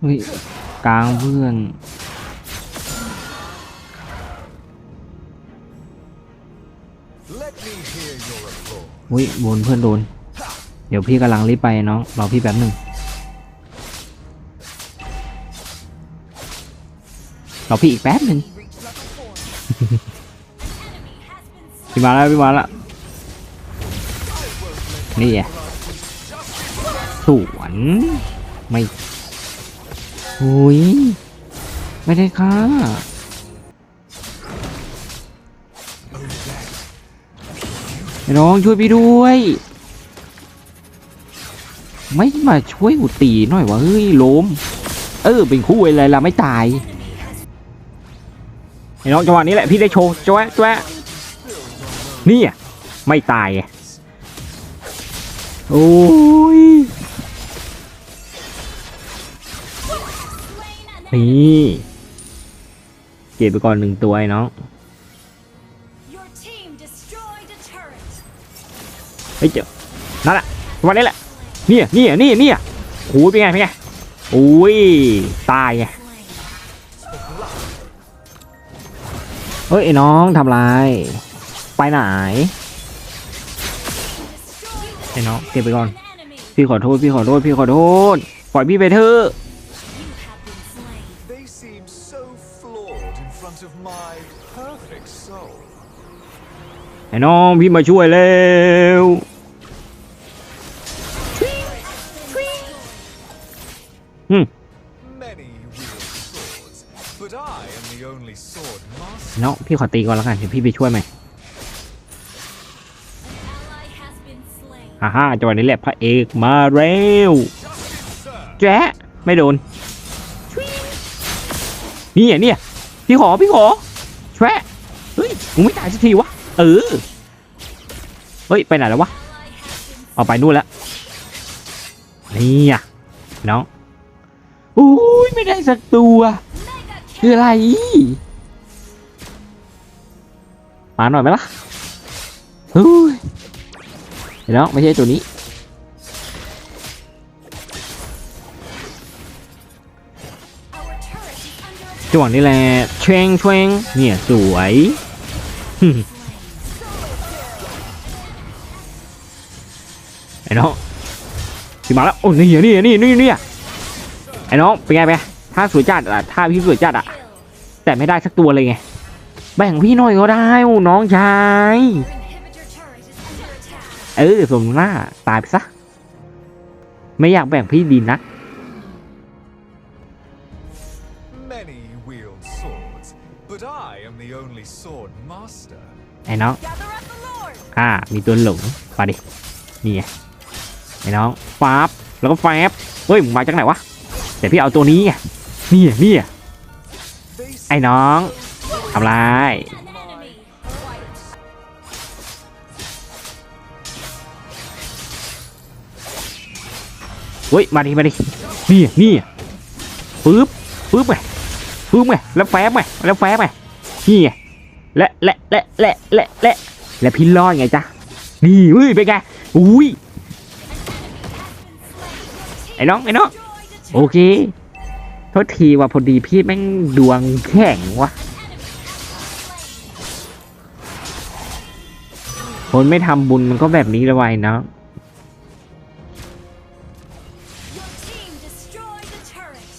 เฮ้ยกลางเพื่อนอุ้ยบนเพื่อนโดน เดี๋ยวพี่กำลังรีบไปน้องรอพี่แป๊บหนึ่งรอพี่อีกแป๊บหนึ่งพี่มาแล้วพี่มาแล้วนี่ไงสวนไม่ หุยไม่ได้ค่ะน้องช่วยพี่ด้วย ไม่มาช่วยอุตีหน่อยวะเฮ้ยล้ม เออ เป็นคู่อะไรล่ะไม่ตายไอ้น้องจังหวะนี้แหละพี่ได้โชว์จ้วะจ้วะนี่อะไม่ตาย โอ้ย นี่เก็บไปก่อนหนึ่งตัวไอ้น้อง Your team destroyed a turret. เฮ้ยเจ้านั่นแหละจังหวะนี้แหละเนี่ยเนี่ยเนี่ยเนี่ยโอ้ยเป็นไงเป็นไงโอ้ยตายไงเฮ้ยไอ้น้องทำไรไปไหนไอ้น้องเก็บไปก่อน An enemy. พี่ขอโทษพี่ขอโทษพี่ขอโทษปล่อยพี่ไปเถอะ ไอ้น้องพี่มาช่วยแล้ว Many wield swords, but I am the only sword master. น้องพี่ขอตีก่อนแล้วกันเดี๋ยวพี่ไปช่วยใหม่ An ally has been slain. ฮ่าฮ่าจังหวะนี้แหละพระเอกมาเร็ว Sir, แจ๊ะไม่โดนนี่อะเนี่ยพี่ขอพี่ขอแชะเฮ้ยกูไม่ตายสักทีวะเออ เฮ้ย ไปไหนแล้ววะ เอาไปนู่นแล้ว นี่อะน้องอุ้ยไม่ได้สักตัวคืออะไร มาหน่อยไหมล่ะอุ้ยเดี๋ยวน้องไม่ใช่ตัวนี้ จังหวะนี้แหละเชงเชงเนี่ยสวย อ้น้องพี่มาแล้วโอ้นี่อะนี่อะนี่นี่นี่อะไอ้น้องเป็นไงไปนไงถ้าสวยจัดอะถ้าพี่สวยจัดอะ Kill. แต่ไม่ได้สักตัวเลยไงแบ่งพี่หน่อยก็ได้โอ้น้องชาย Our inhibitor turret is under attack. เออสมหน้าตายไปซะไม่อยากแบ่งพี่ดีนัก many wield swords, but I am the only sword master. ไอ้น้อง Gather up the lord. อ่ามีตัวหลงมาดินี่ไง ไอ้น้องฟาบแล้วก็แฟบเฮ้ยมึงมาจากไหนวะแต่พี่เอาตัวนี้ไงนี่อะนี่อะไอ้น้องทำไร An enemy. White. เฮ้ยมาดิมาดินี่อะนี่อะปึ๊บปึ๊บไงปึ๊บไงแล้วแฟบไงแล้วแฟบไงนี่ไงและและและและและและและพี่รอดไงจ๊ะนี่เฮ้ยเป็นไงอุ้ย อ้น้องไอ้น้อง Destroyed a โอ turret. เคโทษทีว่าพอดีพี่แม่งดวงแข็งวะคนไม่ทำบุญมันก็แบบนี้ละไว้เนาะ Your team destroyed a turret.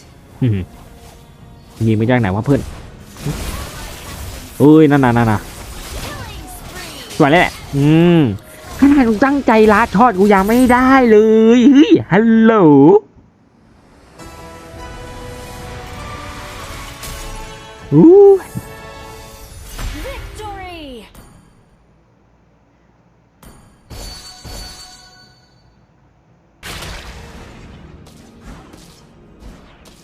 อืมยิงมาจากไหนวะเพื่อนเอ้ยนั่นน่ะนั่นน่ะ Killing spree. สวยเลยแหละอืม ขนาดกูตั้งใจลาทอดกูยังไม่ได้เลยเฮ้ยฮัลโหลอู้ Victory.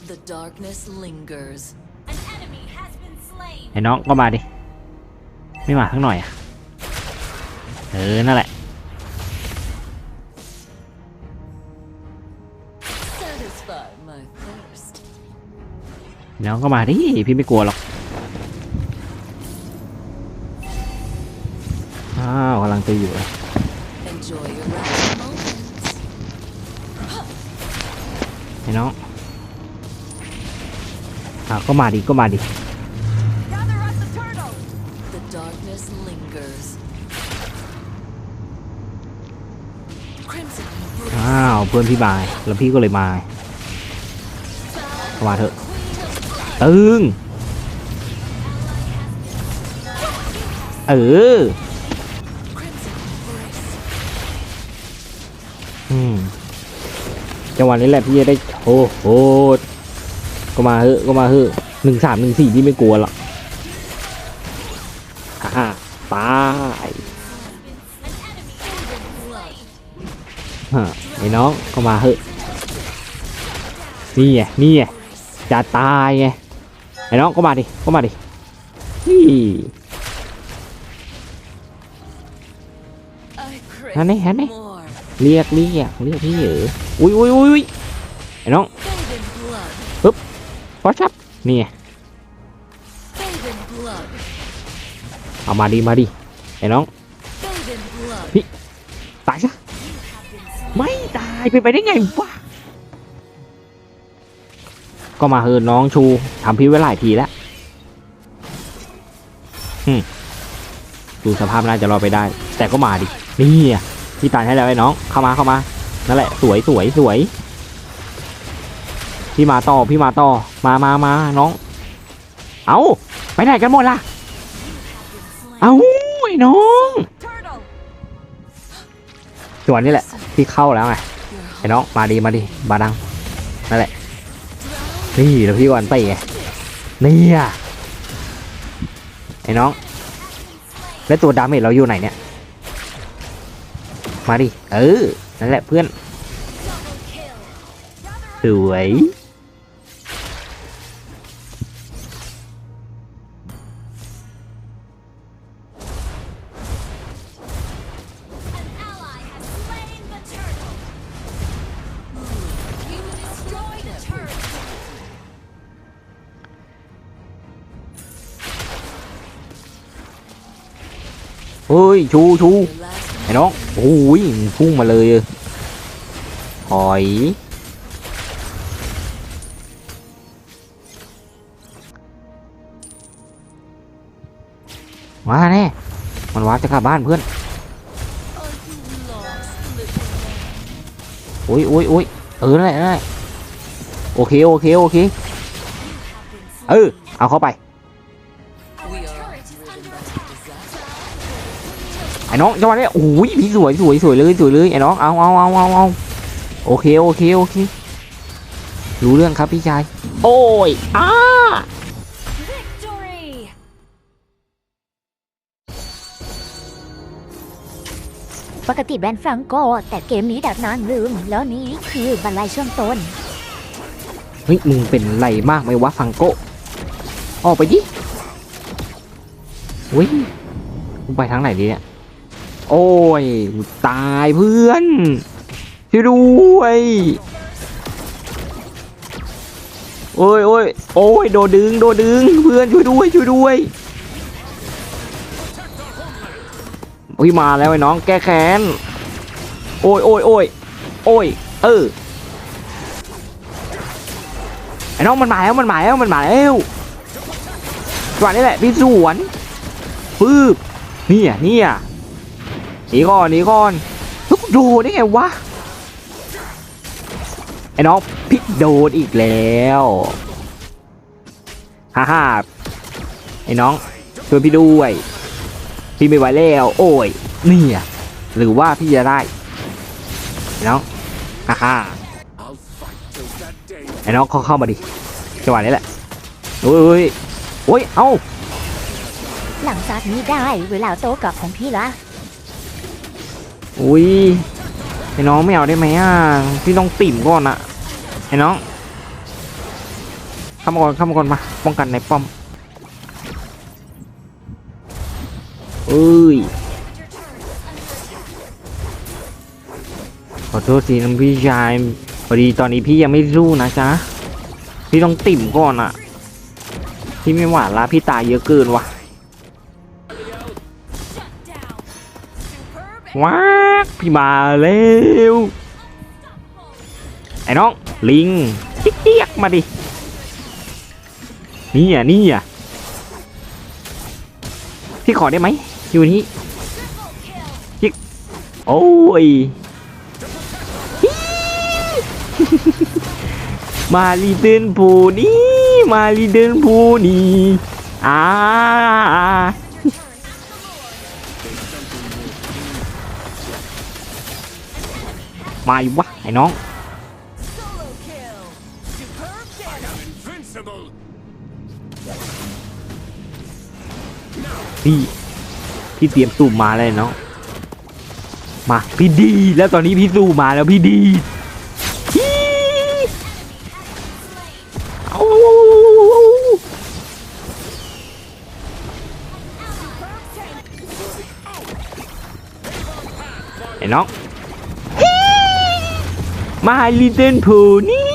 The darkness lingers. An enemy has been slain. ไอ้น้องก็มาดิ ไม่มาทั้งหน่อยอะ เออ นั่นแหละ น้องก็มาดิพี่ไม่กลัวหรอกอ้าวกำลังตีอยู่เลย Enjoy your rapid moments. ไอ้น้องอะก็มาดิก็มาดิ Gather up the turtle. The darkness lingers. Crimson embrace. อ้าวเพื่อนพี่บายแล้วพี่ก็เลยมาเข้ามาเถอะ ตึงเอออืมจังหวะนี้แหละพี่จะได้โอ้โหก็มาเถอะก็มาเถอะหนึ่งสามหนึ่งสี่พี่ไม่กลัวหรอกอ่าตายฮะไอ้น้องก็มาเถอะนี่ไงนี่ไงจะตายไง ไอ้น้องก็มาดิก็มาดินี่ I crave Honey, honey. more. เรียกเรียกเรียกพี่เหรออุ้ยอุ้ยอุ้ยอุ้ยไอ้น้อง Bathe in blood. พอชับนี่ไง Bathe in blood. เอามาดิมาดิไอ้น้อง Bathe in blood. ตายซะไม่ตายไปนไปได้ไงวะ ก็มาเฮินน้องชูทำพี่ไว้หลายทีแล้วอืมดูสภาพน่าจะรอไปได้ แต่ก็มาดิ นี่อะพี่ตายให้แล้วไอ้น้อง เข้ามาเข้ามา นั่นแหละ สวยสวยสวย พี่มาต่อพี่มาต่อ มามามาน้อง เอาไปไหนกันหมดล่ะ เอาไอ้น้อง Turtle. ส่วนนี้แหละ พี่เข้าแล้วไง Your ไอ้น้อง มาดีมาดีบาดัง นั่นแหละ นี่แล้วพี่วันไปไงนี่อะไอ้น้อง แล้วตัวดาเมจเราอยู่ไหนเนี่ย มาดิ เออ นั่นแหละเพื่อน สวย เฮ้ยชูชูไอ้น้องโอ้ยพุ่งมาเลยถอยมาแน่มันวัดจะกลับบ้านเพื่อนโอ้ยโอ้ยโอ้ยเออนั่นแหละนั่นแหละโอเคโอเคโอเคเออเอาเข้าไป ไอ้น้องจังหวะนี้โอ้ยพี่สวยสวยสวยเลยสวยเลยไอ้น้องเอาเอาเอาเอาเอาโอเคโอเคโอเค รู้เรื่องครับพี่ชาย โอ้ยอ้า Victory. ปกติแบนฟรังโกแต่เกมนี้ดับนานลืม แล้วนี้คือบรรลัยช่วงต้น เฮ้ย มึงเป็นไรมากไหมวะฟังโกะออกไปดิเฮ้ยมึงไปทางไหนดีเนี่ย โอ้ย ตายเพื่อนช่วยด้วยโอ้ยโอ้ยโอ้ยโดนดึง โดนดึง เพื่อนช่วยด้วย ช่วยด้วยโอ้ยมาแล้วไอ้น้องแก้แค้น โอ้ยโอ้ยโอ้ยโอ้ย เออ ไอ้น้องมันมาแล้ว มันมาแล้ว มันมาแล้วจังหวะนี้แหละพี่สวนปึ๊บเนี่ยเนี่ย หนีก่อนหนีก่อนทุกโดนได้ไงวะไอ้น้องพี่โดนอีกแล้วฮ่าฮ่าไอ้น้องช่วยพี่ด้วย พี่ไม่ไหวแล้ว โอ้ยเนี่ยหรือว่าพี่จะได้ไอ้น้องฮ่าฮ่าไอ้น้องเขาเข้ามาดิจังหวะนี้แหละโอ้ยโอ้ยเอ้าหลังจากนี้ได้เวลาโตกลับของพี่ละ อุ้ยไอ้น้องไม่เอาได้ไหมอะพี่ต้องติ่มก่อนอะไอ้น้องเข้ามาก่อนเข้ามาก่อนมาป้องกันในป้อมเอ้ยขอโทษทีนะพี่ชายพอดีตอนนี้พี่ยังไม่รู้นะจ๊ะพี่ต้องติ่มก่อนอะพี่ไม่หวานละพี่ตายเยอะเกินวะ Shut down. Superb. ว้า กพี่มาแล้วไอ้น้องลิงเจี๊ยกมาดินี่อะนี่อะพี่ขอได้ไหมอยู่นี้ Triple kill. โอ้ยมาลีเดินผูนี่มาลีเดินผูนี่อ่า มาอยู่วะไอ้น้องพี่พี่เตรียมสูบมาเลยเนาะมาพี่ดี แล้วตอนนี้พี่สูบมาแล้วพี่ดีไอ้น้อง มาลิตเติ้ลพูนี่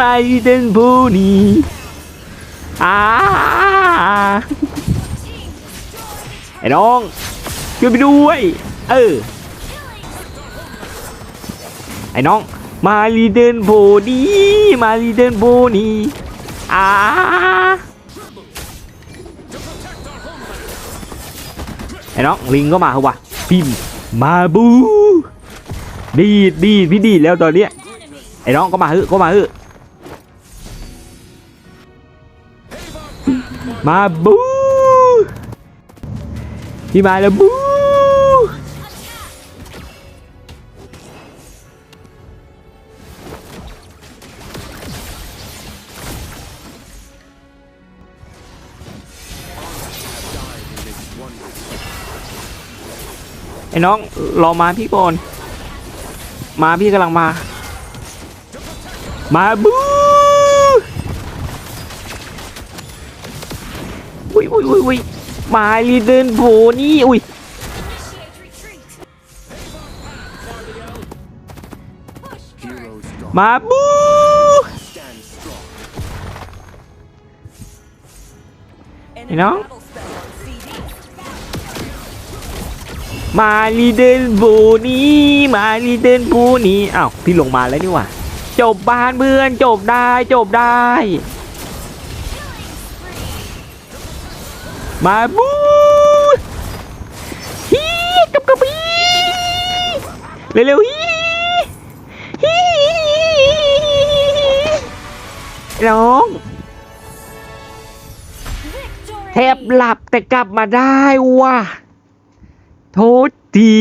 มาลิตเติ้ลพูนี่อ่าไอ้น้องช่วยไปด้วย เออ ไอ้น้อง มาลีเดนโบดีมาลีเดนโบนีอ่าไอ้น้อง ลิงก็มาเหรอวะพิมมาบู ดีดดีดพี่ดีดแล้วตอนเนี้ย อ้น้องก็มาฮึก็มาฮึมาบูพี่มาแล้วบูไอ้น้องรอมาพี่ก่อนมาพี่กำลังมา มาบูอุ้ยอุ้ยอุ้ยอุ้ยมาลีเดินโผนี่อุ้ยมาบูไอ้น้องมาลีเดินโผนี่มาลีเดินโผนี่อ้าวพี่ลงมาแล้วนี่หว่า จบบ้านเพื่อนจบได้จบได้ มาบูฮีกับกระบีเร็วๆฮีฮีน้องแทบหลับแต่กลับมาได้ว่ะโทษที